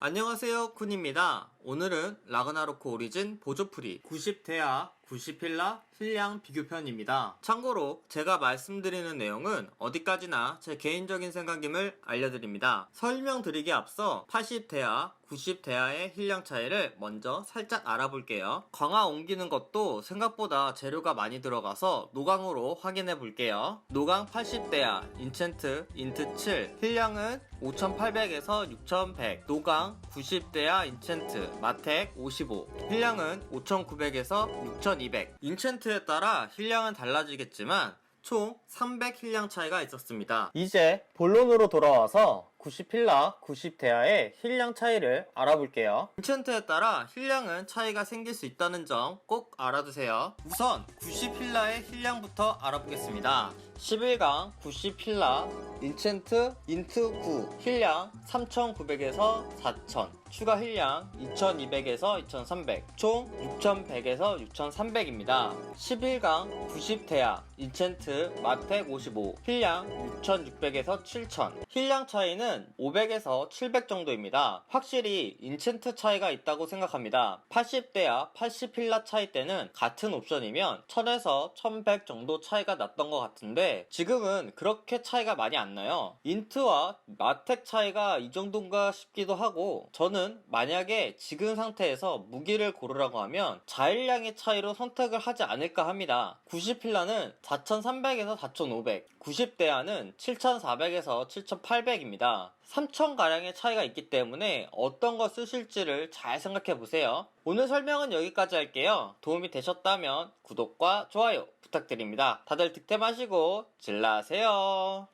안녕하세요 쿤입니다 오늘은 라그나로크 오리진 보조프리 90대야 90필라 힐량 비교편입니다. 참고로 제가 말씀드리는 내용은 어디까지나 제 개인적인 생각임을 알려드립니다. 설명드리기 앞서 80대야 90대야의 힐량 차이를 먼저 살짝 알아볼게요. 광화 옮기는 것도 생각보다 재료가 많이 들어가서 노강으로 확인해 볼게요. 노강 80대야 인챈트 인트 7 힐량은 5800에서 6100 노강 90대야 인챈트 마텍 55 힐량은 5900에서 6200 인챈트에 따라 힐량은 달라지겠지만 총 300 힐량 차이가 있었습니다. 이제 본론으로 돌아와서 90필라 90대야의 힐량 차이를 알아볼게요. 인챈트에 따라 힐량은 차이가 생길 수 있다는 점 꼭 알아두세요. 우선 90필라의 힐량부터 알아보겠습니다 11강 90필라 인챈트 인트 9 힐량 3900에서 4000 추가 힐량 2200에서 2300 총 6100에서 6300입니다. 11강 90대야 인챈트 마텍 55 힐량 6600에서 7000 힐량 차이는 500에서 700 정도입니다. 확실히 인챈트 차이가 있다고 생각합니다. 80대야 80필라 차이 때는 같은 옵션이면 1000에서 1100 정도 차이가 났던 것 같은데 지금은 그렇게 차이가 많이 안 나요. 인트와 마텍 차이가 이 정도인가 싶기도 하고 저는 만약에 지금 상태에서 무기를 고르라고 하면 자일량의 차이로 선택을 하지 않을까 합니다. 90필라는 4300에서 4500 90대야는 7400에서 7800입니다 3000가량의 차이가 있기 때문에 어떤 거 쓰실지를 잘 생각해 보세요. 오늘 설명은 여기까지 할게요. 도움이 되셨다면 구독과 좋아요 부탁드립니다. 다들 득템하시고 질라세요.